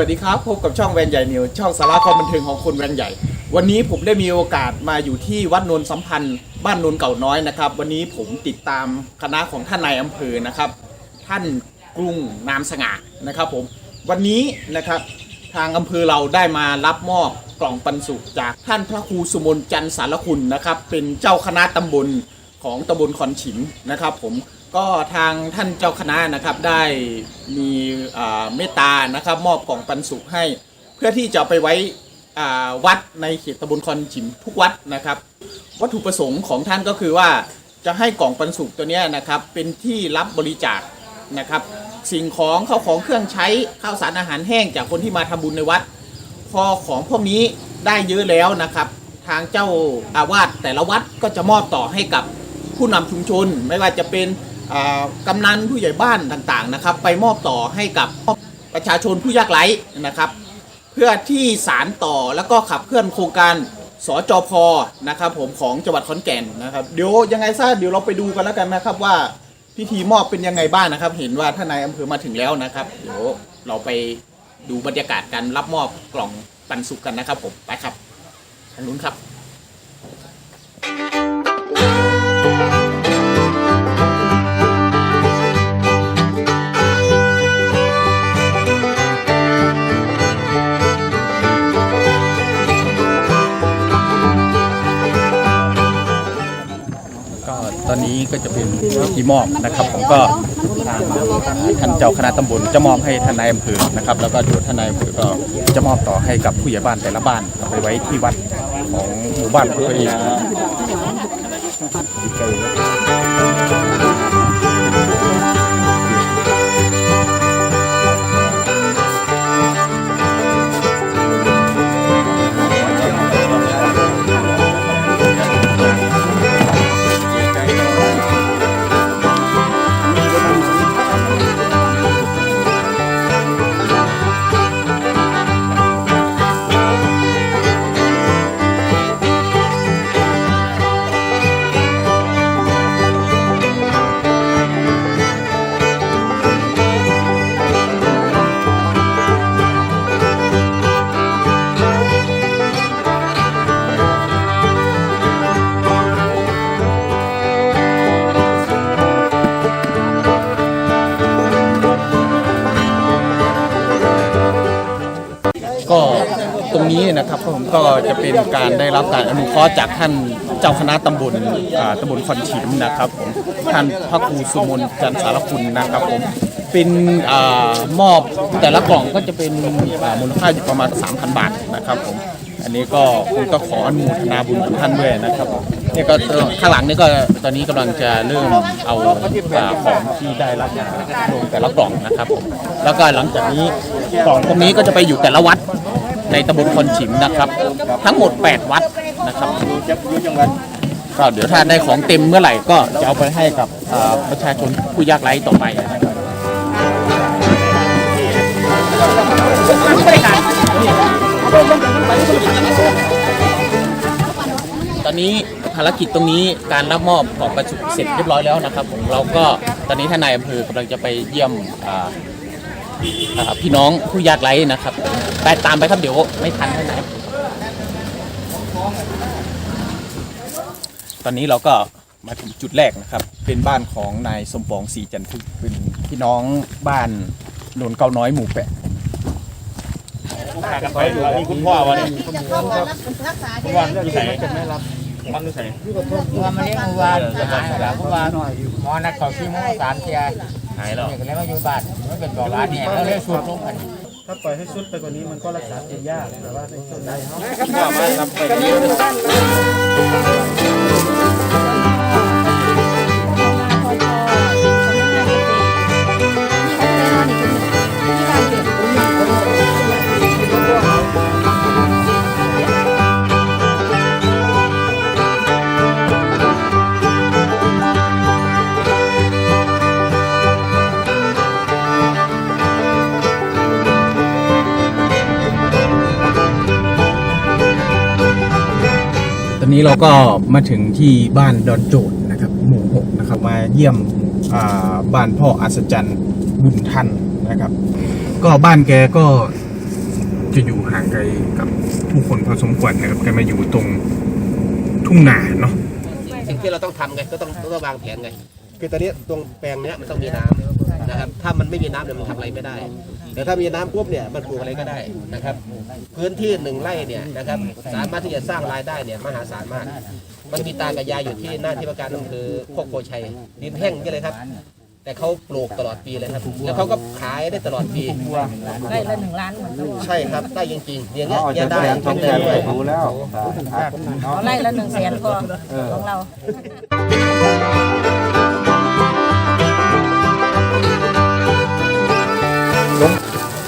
สวัสดีครับพบกับช่องแวนใหญ่นิวช่องสาระความบันเทิงของคนแวนใหญ่ วันนี้ผมได้มีโอกาสมาอยู่ที่วัดนนสัมพันธ์ บ้านนนเก่าน้อยนะครับ วันนี้ผมติดตามคณะของท่านนายอำเภอนะครับ ท่านกรุงนามสง่านะครับผมวันนี้นะครับทางอำเภอเราได้มารับมอบกล่องปันสุขจากท่านพระครูสุมนจันทร์สารคุณนะครับ เป็นเจ้าคณะตำบล ของตำบลคอนฉิมนะครับ ผมก็ทางท่านเจ้าคณะนะครับได้มีเมตตานะครับ มอบกล่องปันสุขให้ เพื่อที่จะไปไว้วัดในเขตตำบลคอนฉิมทุกวัดนะครับ วัตถุประสงค์ของท่านก็คือว่าจะให้กล่องปันสุขตัวนี้นะครับ เป็นที่รับบริจาคนะครับ สิ่งของข้าวของเครื่องใช้ข้าวสารอาหารแห้งจากคนที่มาทำบุญในวัด พอของพวกนี้ได้เยอะแล้วนะครับ ทางเจ้าอาวาสแต่ละวัดก็จะมอบต่อให้กับ ผู้นำชุมชน ไม่ว่าจะเป็นกำนันผู้ใหญ่บ้านต่างๆนะครับ ไปมอบต่อให้กับประชาชนผู้ยากไร้นะครับ เพื่อที่สารต่อแล้วก็ขับเคลื่อนโครงการสจพนะครับผมของจังหวัดขอนแก่นนะครับเดี๋ยวยังไงซะเดี๋ยวเราไปดูกันแล้วกันนะครับว่าพิธีมอบเป็นยังไงบ้างนะครับ เห็นว่าท่านนายอำเภอมาถึงแล้วนะครับ เดี๋ยวเราไปดูบรรยากาศการรับมอบกล่องปันสุขกันนะครับผมไปครับทางนู้นครับ ตอนนี้ก็จะเป็นพิธีมอบนะครับผมก็ท่านเจ้าคณะตำบลจะมอบให้ท่านนายอำเภอนะครับ แล้วก็เดี๋ยวท่านนายอำเภอก็จะมอบต่อให้กับผู้ใหญ่บ้านแต่ละบ้านเอาไปไว้ที่วัดของหมู่บ้านของตัวเอง การได้รับการอนุเคราะห์จากท่านเจ้าคณะตำบลอ่าตำบลคอนฉิมนะครับผมท่านพระครูสุมนจันทรสารคุณนะครับผมเป็นอามอบแต่ละกล่องก็จะเป็นอ่ามูลค่าอยู่ประมาณ 3,000 บาทนะครับผมอันนี้ก็คงก็ขออนุโมทนาบุญกับท่านด้วยนะครับเนี่ยก็ข้างหลังนี่ก็ตอนนี้กำลังจะเริ่มเอาอ่าของที่ได้รับมาลงแต่ละกล่องนะครับผมแล้วก็หลังจากนี้กล่องตรงนี้ก็จะไปอยู่แต่ละวัด ในตำบลคอนฉิมนะครับ ทั้งหมด 8 วัดนะครับก็เดี๋ยวถ้าได้ของเต็มเมื่อไหร่ก็จะเอาไปให้กับประชาชนผู้ยากไร้ต่อไปนะครับตอนนี้ภารกิจตรงนี้การรับมอบของประชุมเสร็จเรียบร้อยแล้วนะครับผมเราก็ตอนนี้ท่านนายอำเภอกำลังจะไปเยี่ยมอ่า พี่น้องผู้ยากไร้นะครับ ไปตามไปครับเดี๋ยวไม่ทันท่านไหนตอนนี้เราก็มาถึงจุดแรกนะครับ เป็นบ้านของนายสมปองสีจันทึกเป็นพี่น้องบ้านโนนเก้าน้อยหมู่แปดกันไปมีคุณพ่อวันนี้จะเข้ามารับรักษาคุณพ่อที่ไหนมันที่ไหนว่ามาเลี้ยงวัวหายแล้วเพราะว่าหมอนัดเขาที่หมอสามเทีย หายแล้ว เนี่ยก็เลยมาอยู่บ้านไม่เป็นบอกร้านเนี่ยแล้วเลยสุดลงกันถ้าปล่อยให้สุดไปกว่านี้มันก็รักษาตัวยากแต่ว่าในช่วงใดเขาพ่อมาทำไป นนี้เราก็มาถึงที่บ้านดอนโจดนะครับ หมู่หกนะครับมาเยี่ยมอ่าบ้านพ่ออัศจรรย์บุญทันนะครับ ก็บ้านแกก็จะอยู่ห่างไกลกับผู้คนพอสมควรนะครับแกมาอยู่ตรงทุ่งนาเนาะสิ่งที่เราต้องทำไงก็ต้องต้องวางแผนไงคือตอนนี้ตรงแปลงเนี้ยมันต้องมีน้ำ นะครับถ้ามันไม่มีน้ำเนี่ยมันทำอะไรไม่ได้ แต่ถ้ามีน้ำปุ๊บเนี่ยมันปลูกอะไรก็ได้นะครับ พื้นที่หนึ่งไร่เนี่ยนะครับสามารถที่จะสร้างรายได้เนี่ยมหาศาลมาก มันมีตากระยายอยู่ที่หน้าที่ว่าการอำเภอโคกโพชัยดินแห้งนี่เลยครับ แต่เขาปลูกตลอดปีเลยครับ แล้วเขาก็ขายได้ตลอดปี ไร่ละหนึ่งล้านเหมือนกันใช่ครับได้จริงๆอย่างเงี้ยเนี่ยได้เป็นได้ด้วยเอาไร่ละหนึ่งแสนก็ของเรา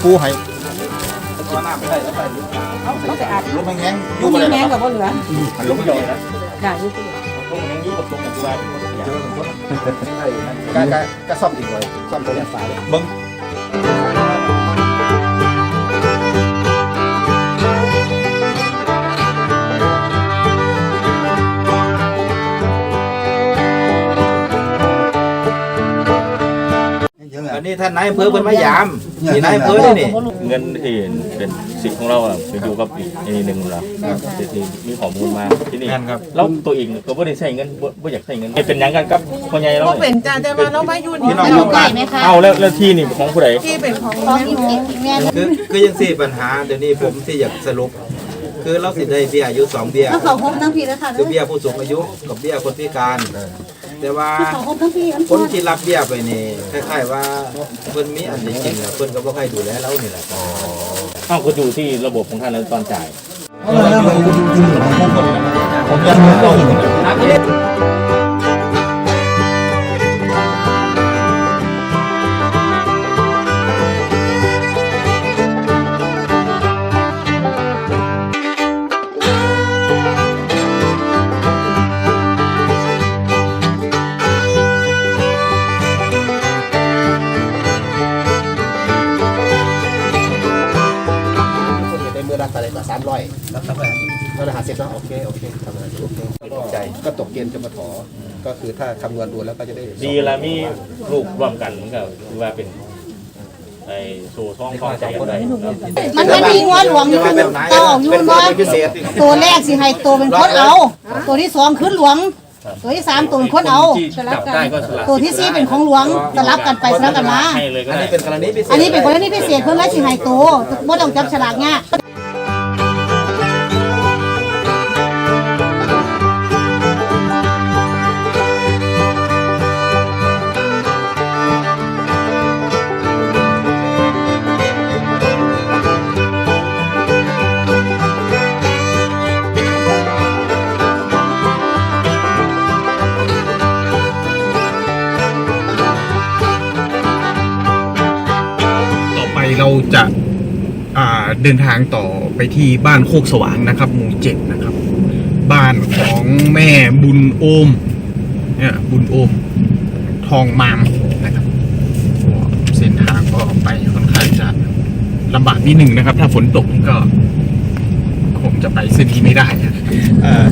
ปูให้ต้องไปอัดลมแห้งลูกแมงกับว่าเหลือลมใหญ่นะอย่าอยู่ที่ลมแห้งยุ่กับตรงกับตัวเจอคนการการก็ซ่อมอีกเลยซ่อมตัวเนี้ยฝาเลยเบิ้ง นนี้ท่านนายอำเภอเพิ่นมายามนี่นายอำเภอนี่นี่เงินที่เป็นสิทธิ์ของเราอะไปอยู่กับอีกอีกหนึ่งเราที่ที่มีข้อมูลมาที่นี่เราตัวเองก็ไม่ได้ใช้เงินไม่อยากใช้เงินเป็นยังกันกับพ่อใหญ่เราก็เป็นจ้าแต่ว่าเราไม่อยู่นี่เราอยู่ใกล้ไหมคะเอาแล้วแล้วที่นี่ของผู้ใดที่เป็นของของอีกอีกแม่คือคือยังสี่ปัญหาเดี๋ยวนี้ผมที่อยากสรุป คือเราสิได้เบี้ยอายุสองเบี้ยแล้วเขาคบทั้งพี่แล้วค่ะคือเบี้ยผู้สูงอายุกับเบี้ยคนพิการ แต่ว่าเขาคบทั้งพี่คนที่รับเบี้ยไปนี่คล้ายๆว่าเพิ่นมีอันจริงๆแล้วเพิ่นก็บ่ค่อยดูแลเรานี่แหละเอาก็อยู่ที่ระบบของท่านแล้วตอนจ่ายคน คือถ้าคำนวณดูแล้วก็จะได้ดีแล้วมีลูกร่วมกันมันก็คือว่าเป็นไอ้สู่ท้องคล้องใจกันได้มันมันมีหัวหลวงอยู่เต้าอยู่เป็นบ่คนพิเศษตัวแรกสิให้ตัวเป็นคนเอา ตัวที่สองขึ้นหลวง ตัวที่สามตัวเป็นคนเอาที่จับได้ก็สลับตัวที่สี่เป็นของหลวงสลับกันไปสลับกันมาให้เลยก็อันได้นี้เป็นกรณีพิเศษอันนี้เป็นกรณีพิเศษเพิ่นเลยสิให้ตัวบ่ต้องจับฉลากเงี้ย จะเดินทางต่อไปที่บ้านโคกสว่างนะครับ หมู่เจ็ดนะครับ บ้านของแม่บุญโอมเนี่ยบุญโอม ทองมามนะครับเส้นทางก็ไปค่อนข้างจะลำบากนิดหนึ่งนะครับ ถ้าฝนตกก็คงจะไปเส้นนี้ไม่ได้อ่า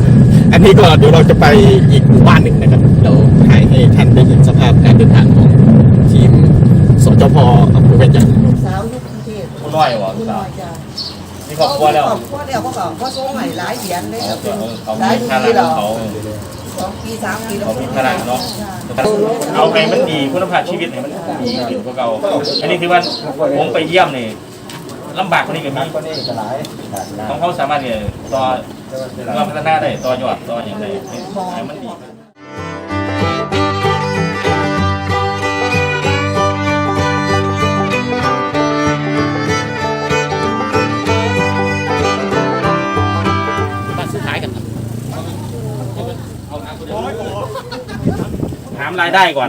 อันนี้ก็เดี๋ยวเราจะไปอีกหมู่บ้านหนึ่งนะครับเราถ่ายให้ท่านได้เห็นสภาพการเดินทางของทีมสจพอำเภอแม่จันทร์ น้อยว่ะผู้สาวมีครอบครัวแล้วครอบครัวแล้วก็บอกว่าส่งใหม่หลายเหรียญเลยครับเขามีภาระของเขาสองปีสามปีแล้ว เขามีภาระเนาะเอาไปมันดีคุณภาพชีวิตเนี่ยมันดีอยู่กว่าเก่าอันนี้คือว่าผมไปเยี่ยมนี่ลำบากกว่านี้ก็มีก็นี่ก็หลายของเขาสามารถเนี่ยต่อเราพัฒนาได้ต่อยอดต่ออย่างไรให้มันดีบ้ามรายได้ก่อน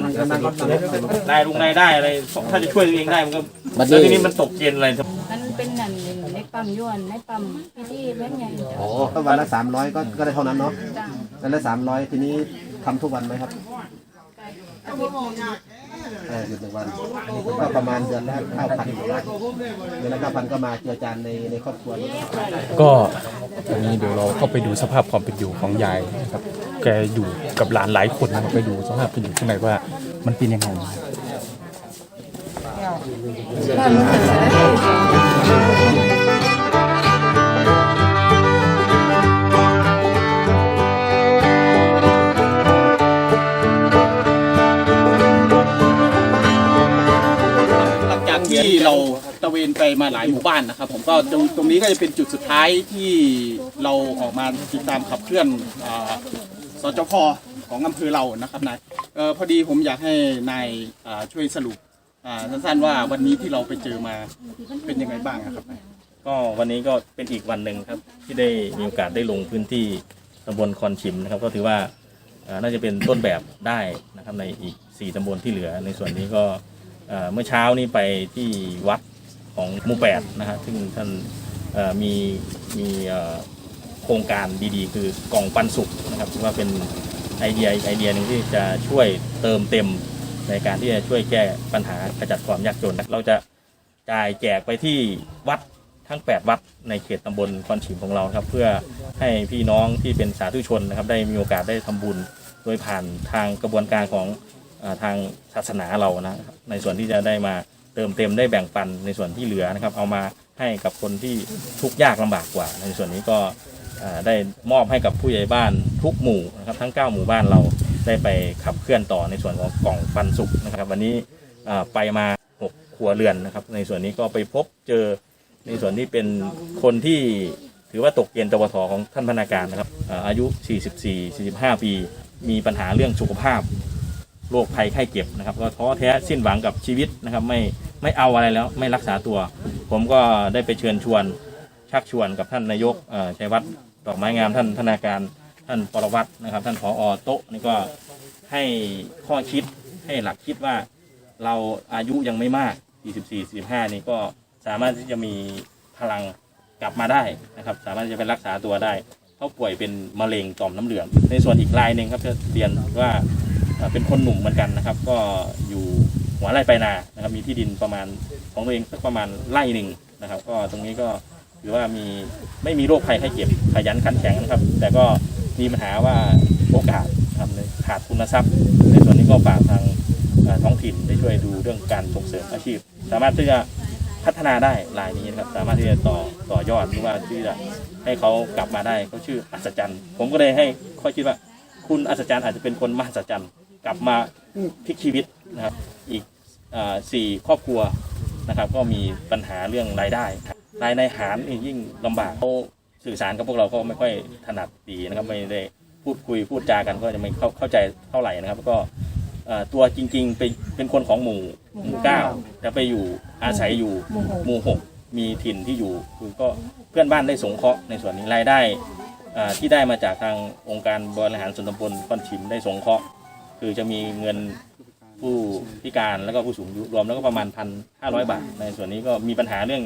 รายลุงรายได้อะไรถ้าจะช่วยตัวเองได้มันก็แล้วทีนี้มันตกเกณฑ์อะไรมันเป็นนั่นในปั๊มยวนในปั๊มพี่ที่แม่ใหญ่โอ้ก็วันละสามร้อยก็ก็ได้เท่านั้นเนาะจ้าวันละสามร้อยทีนี้ทำทุกวันไหมครับเออหยุดหนึ่งวันก็ประมาณเดือนละเก้าพันเดือนละเก้าพันก็มาเจือจานในในครอบครัวนี้ก็อันนี้เดี๋ยวเราเข้าไปดูสภาพความเป็นอยู่ของยายนะครับ แกอยู่กับหลานหลายคนนะไปดูสภาพเป็นอยู่ข้างในว่ามันเป็นยังไงหลังจากที่เราตะเวนไปมาหลายหมู่บ้านนะครับ ผมก็ตรงตรงนี้ก็จะเป็นจุดสุดท้ายที่เราออกมาติดตามขับเคลื่อนอา สจพของอำเภอเรานะครับนายเออพอดีผมอยากให้นายอ่าช่วยสรุปอ่าสั้นๆว่าวันนี้ที่เราไปเจอมาเป็นยังไงบ้างอะครับนายก็วันนี้ก็เป็นอีกวันหนึ่งครับ ที่ได้มีโอกาสได้ลงพื้นที่ตำบลคอนชิมนะครับ ก็ถือว่าเอ่อน่าจะเป็นต้นแบบได้นะครับในอีก 4ตำบลที่เหลือ ในส่วนนี้ก็เอ่อเมื่อเช้านี้ไปที่วัดของหมู่แปดนะฮะซึ่งท่านเอ่อมีมีเอ่อ ครงการดีๆ คือกล่องปันสุขนะครับถือว่าเป็นไอเดียไอเดียหนึ่งที่จะช่วยเติมเต็มในการที่จะช่วยแก้ปัญหาขจัดความยากจน เราจะจ่ายแจกไปที่วัดทั้ง 8 วัดในเขตตำบลคอนฉิมของเราครับ เพื่อให้พี่น้องที่เป็นสาธุชนนะครับ ได้มีโอกาสได้ทำบุญโดยผ่านทางกระบวนการของทางศาสนาเรานะในส่วนที่จะได้มาเติมเต็มได้แบ่งปันในส่วนที่เหลือนะครับ เอามาให้กับคนที่ทุกข์ยากลำบากกว่า ในส่วนนี้ก็ ได้มอบให้กับผู้ใหญ่บ้านทุกหมู่นะครับทั้ง 9 หมู่บ้านเราได้ไปขับเคลื่อนต่อในส่วนของกล่องปันสุขนะครับ วันนี้ไปมา6ครัวเรือนนะครับ ในส่วนนี้ก็ไปพบเจอในส่วนที่เป็นคนที่ถือว่าตกเกณฑ์จวทของท่านพนักงานนะครับอายุ 44 45 ปี มีปัญหาเรื่องสุขภาพโรคภัยไข้เจ็บนะครับก็ท้อแท้สิ้นหวังกับชีวิตนะครับไม่ไม่เอาอะไรแล้วไม่รักษาตัว ผมก็ได้ไปเชิญชวนชักชวนกับท่านนายกชัยวัฒน์ ดอกไม้งามท่านธนาการท่านปรวัตนะครับ ท่านผอโต๊ะนี่ก็ให้ข้อคิดให้หลักคิดว่าเราอายุยังไม่มาก 44 45 นี่ก็สามารถที่จะมีพลังกลับมาได้นะครับ สามารถที่จะไปรักษาตัวได้เขาป่วยเป็นมะเร็งต่อมน้ำเหลือง ในส่วนอีกรายหนึ่งครับจะเรียนว่าเป็นคนหนุ่มเหมือนกันนะครับ ก็อยู่หัวไร่ไปลายนานะครับ มีที่ดินประมาณของตัวเองสักประมาณไร่หนึ่งนะครับ ก็ตรงนี้ก็ ถือว่ามีไม่มีโรคภัยไข้เจ็บขยันขันแข็งนะครับ แต่ก็มีปัญหาว่าโอกาสนะครับในขาดทุนทรัพย์ ในส่วนนี้ก็ฝากทางท้องถิ่นได้ช่วยดูเรื่องการส่งเสริมอาชีพ สามารถที่จะพัฒนาได้รายนี้นะครับ สามารถที่จะต่อต่อยอดหรือว่าที่จะให้เขากลับมาได้เขาชื่ออัศจรรย์ ผมก็เลยให้ข้อคิดว่า คุณอัศจรรย์อาจจะเป็นคนมหัศจรรย์กลับมาพลิกชีวิตนะครับ อีกสี่ครอบครัวนะครับ ก็มีปัญหาเรื่องรายได้ ครับรายในหารนี่ยิ่งลำบากเขาสื่อสารกับพวกเราก็ไม่ค่อยถนัดดีนะครับไม่ได้พูดคุยพูดจากันก็จะไม่เข้าเข้าใจเท่าไหร่นะครับก็เอ่อตัวจริงๆเป็นเป็นคนของหมู่หมู่เก้าแต่ไปอยู่อาศัยอยู่หมู่หกมีถิ่นที่อยู่คือก็เพื่อนบ้านได้สงเคราะห์ในส่วนนี้รายได้อ่าที่ได้มาจากทางองค์การบริหารส่วนตำบลก้อนฉิมได้สงเคราะห์ คือจะมีเงินผู้พิการแล้วก็ผู้สูงอายุรวมแล้วก็ประมาณพันห้าร้อยบาท ในส่วนนี้ก็มีปัญหาเรื่อง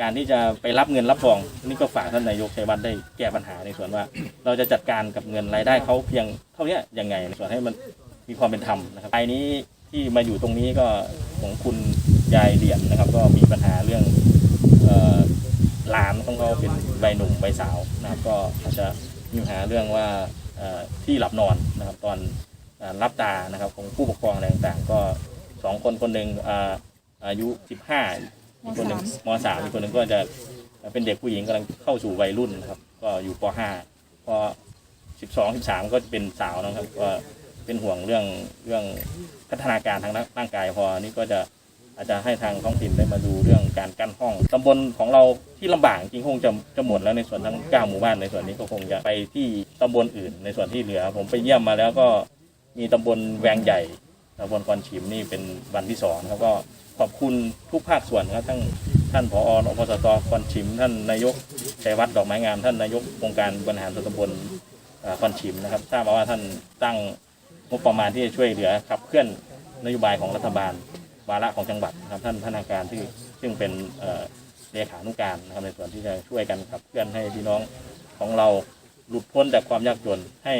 การที่จะไปรับเงินรับทอง นี่ก็ฝากท่านนายกชัยวัฒน์ได้แก้ปัญหาในส่วนว่า เราจะจัดการกับเงินรายได้เขาเพียงเท่านี้ยังไงในส่วนให้มันมีความเป็นธรรมนะครับรายนี้ที่มาอยู่ตรงนี้ก็ของคุณยายเหรียญนะครับ ก็มีปัญหาเรื่องหลานของเขาเป็นใบหนุ่มใบสาวนะครับก็อาจจะมีปัญหาเรื่องว่าที่หลับนอนนะครับ ตอนรับตานะครับของผู้ปกครองอะไรต่างๆ ก็สองคนคนหนึ่งอ่าอายุ 15 อีกคนหนึ่งมสามอีกคนหนึ่งก็จะเป็นเด็กผู้หญิงกำลังเข้าสู่วัยรุ่นนะครับ ก็อยู่ป .5 พอ12 13ก็เป็นสาวนะครับ ก็เป็นห่วงเรื่องเรื่องพัฒนาการทางร่างกายพอนี่ก็จะอาจจะให้ทางท้องถิ่นได้มาดูเรื่องการกั้นห้องตำบลของเราที่ลำบากจริงคงจะจะหมดแล้วในส่วนทั้ง9หมู่บ้านในส่วนนี้ก็คงจะไปที่ตำบลอื่น ในส่วนที่เหลือ ผมไปเยี่ยมมาแล้วก็มีตำบลแวงใหญ่ ตำบลคอนฉิมนี่เป็นวันที่สองครับก็ขอบคุณทุกภาคส่วนครับทั้งท่านผออปสตคอนฉิม ท่านนายกชัยวัฒน์ดอกไม้งาม ท่านนายกองค์การบริหารส่วนตำบลเอ่อคอนฉิมนะครับทราบมาว่าท่านตั้งงบประมาณที่จะช่วยเหลือขับเคลื่อนนโยบายของรัฐบาลวาระของจังหวัดนะครับท่านพนักงานที่ซึ่งเป็นเลขานุการนะครับในส่วนที่จะช่วยกันขับเคลื่อนให้พี่น้องของเราหลุดพ้นจากความยากจนให้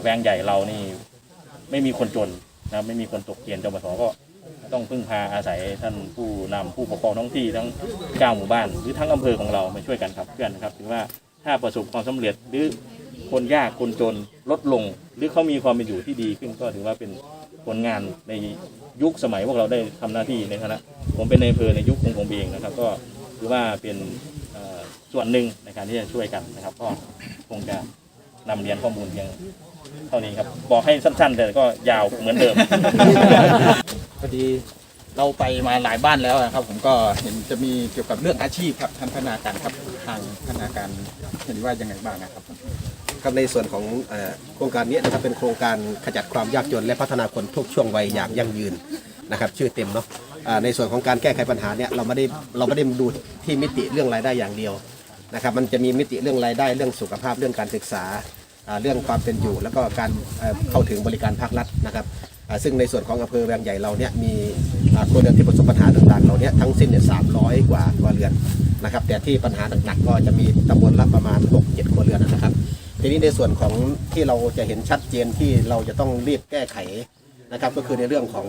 แวงใหญ่เรานี่ไม่มีคนจน นะไม่มีคนตกเกณฑ์จปสก็ต้องพึ่งพาอาศัยท่านผู้นำผู้ปกครองท้องที่ทั้งเก้าหมู่บ้าน หรือทั้งอำเภอของเรามาช่วยกันขับเคลื่อนนะครับถือว่าถ้าประสบความสำเร็จหรือคนยากคนจนลดลง หรือเขามีความเป็นอยู่ที่ดีขึ้นก็ถือว่าเป็นผลงานในยุคสมัยพวกเราได้ทำหน้าที่ในฐานะผมเป็นในอำเภอในยุคของผมเองนะครับ ก็ถือว่าเป็นส่วนหนึ่งในการที่จะช่วยกันนะครับ ก็คงจะนำเรียนข้อมูลเพียง เท่านี้ครับ บอกให้สั้นๆ แต่ก็ยาวเหมือนเดิม พอดีเราไปมาหลายบ้านแล้วนะครับ ผมก็เห็นจะมีเกี่ยวกับเรื่องอาชีพครับท่านพนาการครับทางพนาการเห็นว่ายังไงบ้างนะครับครับในส่วนของเอ่อโครงการนี้นะครับเป็นโครงการขจัดความยากจนและพัฒนาคนทุกช่วงวัยอย่างยั่งยืนนะครับชื่อเต็มเนาะอ่าในส่วนของการแก้ไขปัญหาเนี่ยเราไม่ได้เราไม่ได้ดูที่มิติเรื่องรายได้อย่างเดียวนะครับมันจะมีมิติเรื่องรายได้เรื่องสุขภาพเรื่องการศึกษาอ่า เรื่องความเป็นอยู่ แล้วก็การเข้าถึงบริการภาครัฐนะครับซึ่งในส่วนของอำเภอแวงใหญ่เราเนี่ยมีครัวเรือนที่ประสบปัญหาต่างๆเราเนี่ยทั้งสิ้นเนี่ยสามร้อยกว่าครัวเรือนนะครับ แต่ที่ปัญหาหนักๆก็จะมีตำบลละประมาณ 6-7ครัวเรือนนะครับ ทีนี้ในส่วนของที่เราจะเห็นชัดเจนที่เราจะต้องรีบแก้ไขนะครับ ก็คือในเรื่องของ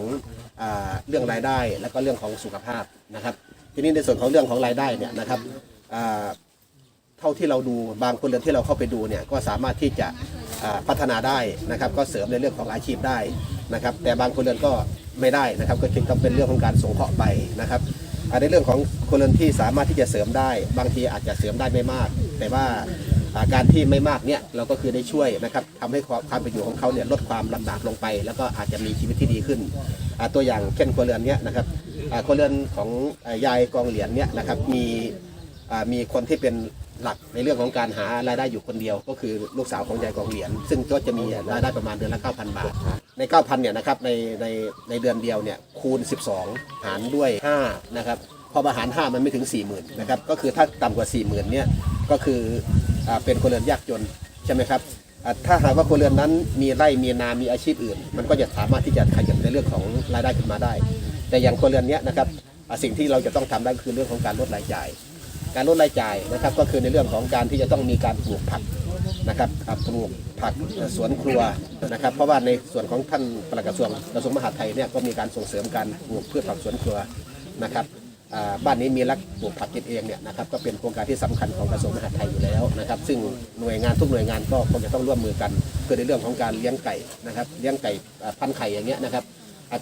เรื่องรายได้ และก็เรื่องของสุขภาพนะครับ ทีนี้ในส่วนของเรื่องของรายได้เนี่ยนะครับ เท่าที่เราดูบางคนเรือนที่เราเข้าไปดูเนี่ยก็สามารถที่จะพัฒนาได้นะครับ ก็เสริมในเรื่องของอาชีพได้นะครับ แต่บางคนเรือนก็ไม่ได้นะครับ ก็จึงต้องเป็นเรื่องของการสงเคราะห์ไปนะครับในเรื่องของคนเรือนที่สามารถที่จะเสริมได้ บางทีอาจจะเสริมได้ไม่มาก แต่ว่าการที่ไม่มากเนี่ยเราก็คือได้ช่วยนะครับทำให้ความเป็นอยู่ของเขาเนี่ยลดความลำบากลงไป แล้วก็อาจจะมีชีวิตที่ดีขึ้น ตัวอย่างเช่นครัวเรือนเนี้ยนะครับครัวเรือนของยายกองเหรียญเนี่ยนะครับมีมีคนที่เป็น หลักในเรื่องของการหารายได้อยู่คนเดียว ก็คือลูกสาวของยายกองเหรียญซึ่งก็จะมีรายได้ประมาณเดือนละ9,000 บาท ใน 9,000เนี่ยนะครับในในในเดือนเดียวเนี่ยคูณ 12 หารด้วย5นะครับพอมาหาร5มันไม่ถึง 40,000นะครับก็คือถ้าต่ำกว่า 40,000เนี่ยก็คืออเป็นคนเรือนยากจนใช่ไหมครับถ้าหากว่าคนเรือนนั้นมีไร่มีนามีอาชีพอื่น มันก็จะสามารถที่จะขยับในเรื่องของรายได้ขึ้นมาได้ แต่อย่างคนเรือนเนี้ยนะครับสิ่งที่เราจะต้องทำได้คือเรื่องของการลดรายจ่าย การลดรายจ่ายนะครับ ก็คือในเรื่องของการที่จะต้องมีการปลูกผักนะครับปลูกผักสวนครัวนะครับ เพราะว่าในส่วนของท่านปลัดกระทรวงกระทรวงมหาดไทยเนี่ยก็มีการส่งเสริมการปลูกพืชผักสวนครัวนะครับบ้านนี้มีรักปลูกผักกินเองเนี่ยนะครับก็เป็นโครงการที่สำคัญของกระทรวงมหาดไทยอยู่แล้วนะครับ ซึ่งหน่วยงานทุกหน่วยงานก็คงจะต้องร่วมมือกันเพื่อในเรื่องของการเลี้ยงไก่นะครับ เลี้ยงไก่พันไข่อย่างเงี้ยนะครับ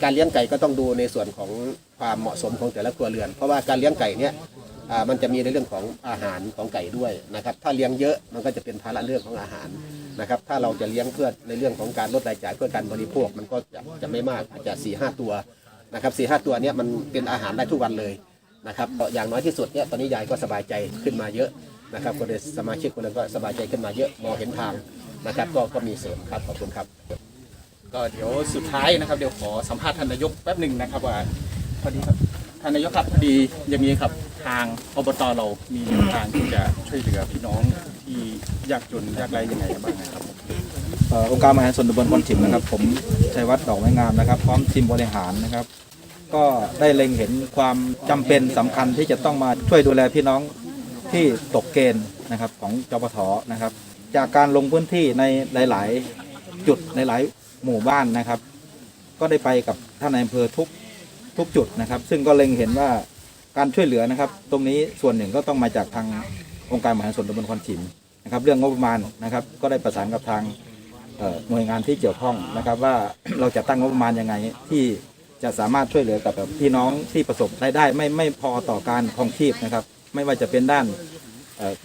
การเลี้ยงไก่ก็ต้องดูในส่วนของความเหมาะสมของแต่ละครัวเรือน เพราะว่าการเลี้ยงไก่เนี่ย อ่ามันจะมีในเรื่องของอาหารของไก่ด้วยนะครับ ถ้าเลี้ยงเยอะมันก็จะเป็นภาระเรื่องของอาหารนะครับ ถ้าเราจะเลี้ยงเพื่อในเรื่องของการลดรายจ่ายเพื่อการบริโภคมันก็จะจะไม่มากอาจจะ4ี่ห้าตัวนะครับสี่ห้าตัวเนี้ยมันเป็นอาหารได้ทุกวันเลยนะครับอย่างน้อยที่สุดเนี่ยตอนนี้ยายก็สบายใจขึ้นมาเยอะนะครับคนในสมาชิกคนนั้นก็สบายใจขึ้นมาเยอะมองเห็นทางนะครับก็ก็มีเสริมครับขอบคุณครับ ก็เดี๋ยวสุดท้ายนะครับเดี๋ยวขอสัมภาษณ์ท่านนายกแป๊บหนึ่งนะครับว่าพอดีครับท่านนายกครับพอดีอย่างนี้ครับ ทางอบตเรามีแนวทางที่จะช่วยเหลือพี่น้องที่ยากจนยากไรยังไงบ้างนะครับเอ่อองค์การมหาส่วนตำบลคอนถิมนะครับ ผมชัยวัฒน์ดอกไม้งามนะครับ พร้อมทีมบริหารนะครับ ก็ได้เล็งเห็นความจำเป็นสำคัญที่จะต้องมาช่วยดูแลพี่น้องที่ตกเกณฑ์นะครับของจปทนะครับ จากการลงพื้นที่ในหลาย ๆ จุดในหลายหมู่บ้านนะครับ ก็ได้ไปกับท่านนายอำเภอทุกทุกจุดนะครับ ซึ่งก็เล็งเห็นว่า การช่วยเหลือนะครับ ตรงนี้ส่วนหนึ่งก็ต้องมาจากทางองค์การมหาส่วนตำบลคอนถิมนะครับ เรื่องงบประมาณนะครับ ก็ได้ประสานกับทางหน่วยงานที่เกี่ยวข้องนะครับ ว่าเราจะตั้งงบประมาณยังไงที่จะสามารถช่วยเหลือกับพี่น้องที่ประสบรายได้ไม่ไม่พอต่อการคองชีพนะครับ ไม่ว่าจะเป็นด้าน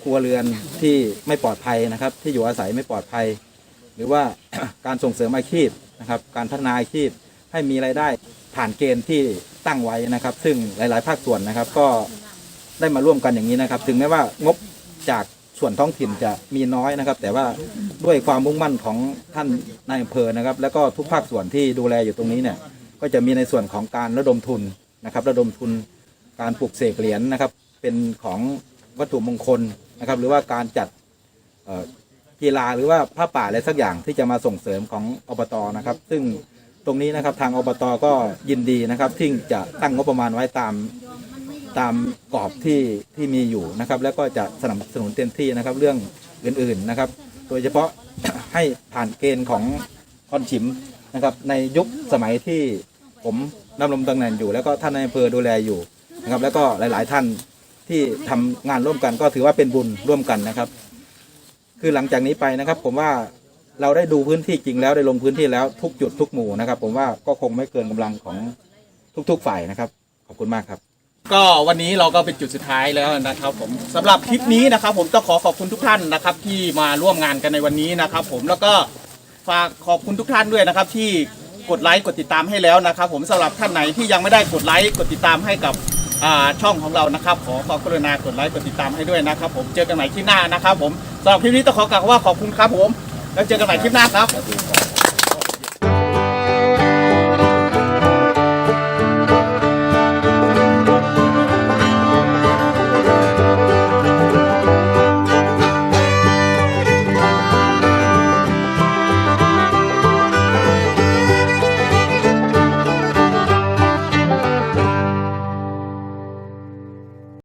ครัวเรือนที่ไม่ปลอดภัยนะครับ ที่อยู่อาศัยไม่ปลอดภัย หรือว่าการส่งเสริมอาชีพนะครับ การพัฒนาอาชีพให้มีรายได้ผ่านเกณฑ์ที่ ตั้งไว้นะครับ ซึ่งหลาย ๆ ภาคส่วนนะครับ ก็ได้มาร่วมกันอย่างนี้นะครับ ถึงแม้ว่างบจากส่วนท้องถิ่นจะมีน้อยนะครับ แต่ว่าด้วยความมุ่งมั่นของท่านนายอำเภอนะครับ แล้วก็ทุกภาคส่วนที่ดูแลอยู่ตรงนี้เนี่ย ก็จะมีในส่วนของการระดมทุนนะครับ ระดมทุนการปลูกเสกเหรียญนะครับ เป็นของวัตถุมงคลนะครับ หรือว่าการจัดกีฬาหรือว่าผ้าป่าอะไรสักอย่างที่จะมาส่งเสริมของอบตนะครับ ซึ่ง ตรงนี้นะครับทางอบตก็ยินดีนะครับที่จะตั้งงบประมาณไว้ตามตามกรอบที่ที่มีอยู่นะครับ แล้วก็จะสนับสนุนเต็มที่นะครับเรื่องอื่นๆนะครับ โดยเฉพาะ ให้ผ่านเกณฑ์ของคอนชิมนะครับในยุคสมัยที่ผมดำรงตำแหน่งอยู่ แล้วก็ท่านนอำเภอดูแลอยู่นะครับ แล้วก็หลาย ๆ ท่านที่ทำงานร่วมกันก็ถือว่าเป็นบุญร่วมกันนะครับ คือหลังจากนี้ไปนะครับ ผมว่า เราได้ดูพื้นที่จริงแล้วได้ลงพื้นที่แล้วทุกจุดทุกหมู่นะครับ ผมว่าก็คงไม่เกินกำลังของทุกๆฝ่ายนะครับ ขอบคุณมากครับ ก็วันนี้เราก็เป็นจุดสุดท้ายแล้วนะครับผมสำหรับคลิปนี้นะครับ ผมต้องขอขอบคุณทุกท่านนะครับ ที่มาร่วมงานกันในวันนี้นะครับ ผมแล้วก็ฝากขอบคุณทุกท่านด้วยนะครับ ที่กดไลค์กดติดตามให้แล้วนะครับ ผมสำหรับท่านไหนที่ยังไม่ได้กดไลค์กดติดตามให้กับช่องของเรานะครับ ขอขอบคุณนากดไลค์กดติดตามให้ด้วยนะครับ ผมเจอกันใหม่ที่หน้านะครับ ผมสำหรับคลิปนี้ต้องขอกล่าวว่าขอบคุณครับผม แล้วเจอกันใหม่คลิปหน้าครับ